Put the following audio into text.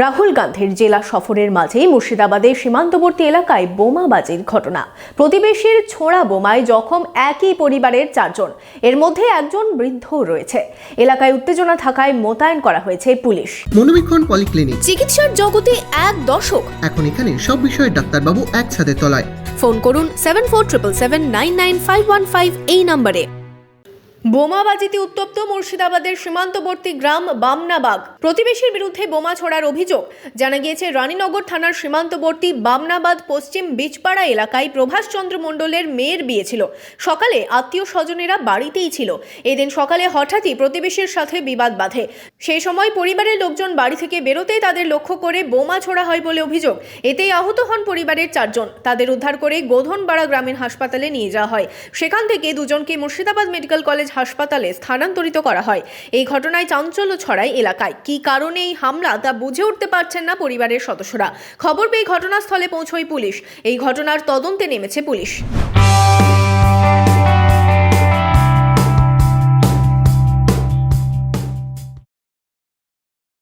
রাহুল গান্ধীর জেলা সফরের মাঝেই মুর্শিদাবাদের সীমান্তবর্তী এলাকায় বোমাবাজির ঘটনা। প্রতিবেশীর ছোড়া বোমায় জখম একই পরিবারের চারজন। এর মধ্যে একজন বৃদ্ধ রয়েছে। এলাকায় উত্তেজনা থাকায় মোতায়েন করা হয়েছে পুলিশ। মনোবীক্ষণ পলিক্লিনিক। চিকিৎসার জগতে এক দশক। এখন এখানে সব বিষয়ে ডাক্তারবাবু এক ছাদের তলায়। ফোন করুন seven four triple seven nine nine five one five এই নম্বরে। বোমাবাজিতে উত্তপ্ত মুর্শিদাবাদের সীমান্তবর্তী গ্রাম বামনাবাগ। প্রতিবেশীর বিরুদ্ধে বোমা ছোড়ার অভিযোগ। জানা গিয়েছে, রানীনগর থানার সীমান্তবর্তী বামনাবাদ পশ্চিম বীজপাড়া এলাকায় প্রভাষচন্দ্র মণ্ডলের মেয়ের বিয়ে ছিল। সকালে আত্মীয় স্বজনেরা বাড়িতেই ছিল। এদিন সকালে হঠাৎই প্রতিবেশীর সাথে বিবাদ বাঁধে। সেই সময় পরিবারের লোকজন বাড়ি থেকে বেরোতেই তাদের লক্ষ্য করে বোমা ছোড়া হয় বলে অভিযোগ। এতেই আহত হন পরিবারের চারজন। তাদের উদ্ধার করে গোধনপাড়া গ্রামীণ হাসপাতালে নিয়ে যাওয়া হয়। সেখান থেকে দুজনকে মুর্শিদাবাদ মেডিকেল কলেজ হাসপাতালে স্থানান্তরিত করা হয়। এই ঘটনায় চাঞ্চল্য ছড়ায় এলাকায়। কি কারণে এই হামলা তা বুঝে উঠতে পারছেন না পরিবারের সদস্যরা। খবর পেয়ে ঘটনাস্থলে পৌঁছয় পুলিশ। এই ঘটনার তদন্তে নেমেছে পুলিশ।